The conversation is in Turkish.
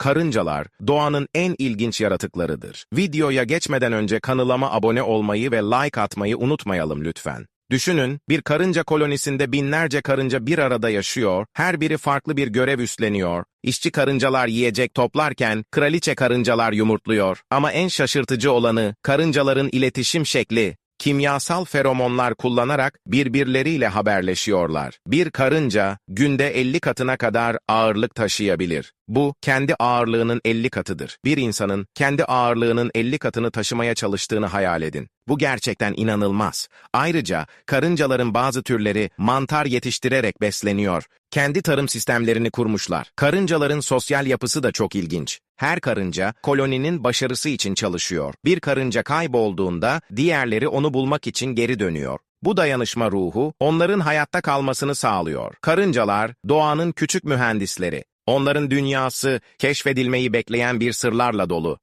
Karıncalar, doğanın en ilginç yaratıklarıdır. Videoya geçmeden önce kanalıma abone olmayı ve like atmayı unutmayalım lütfen. Düşünün, bir karınca kolonisinde binlerce karınca bir arada yaşıyor, her biri farklı bir görev üstleniyor. İşçi karıncalar yiyecek toplarken, kraliçe karıncalar yumurtluyor. Ama en şaşırtıcı olanı, karıncaların iletişim şekli. Kimyasal feromonlar kullanarak birbirleriyle haberleşiyorlar. Bir karınca günde 50 katına kadar ağırlık taşıyabilir. Bu kendi ağırlığının 50 katıdır. Bir insanın kendi ağırlığının 50 katını taşımaya çalıştığını hayal edin. Bu gerçekten inanılmaz. Ayrıca karıncaların bazı türleri mantar yetiştirerek besleniyor. Kendi tarım sistemlerini kurmuşlar. Karıncaların sosyal yapısı da çok ilginç. Her karınca koloninin başarısı için çalışıyor. Bir karınca kaybolduğunda diğerleri onu bulmak için geri dönüyor. Bu dayanışma ruhu onların hayatta kalmasını sağlıyor. Karıncalar doğanın küçük mühendisleri. Onların dünyası keşfedilmeyi bekleyen bir sırlarla dolu.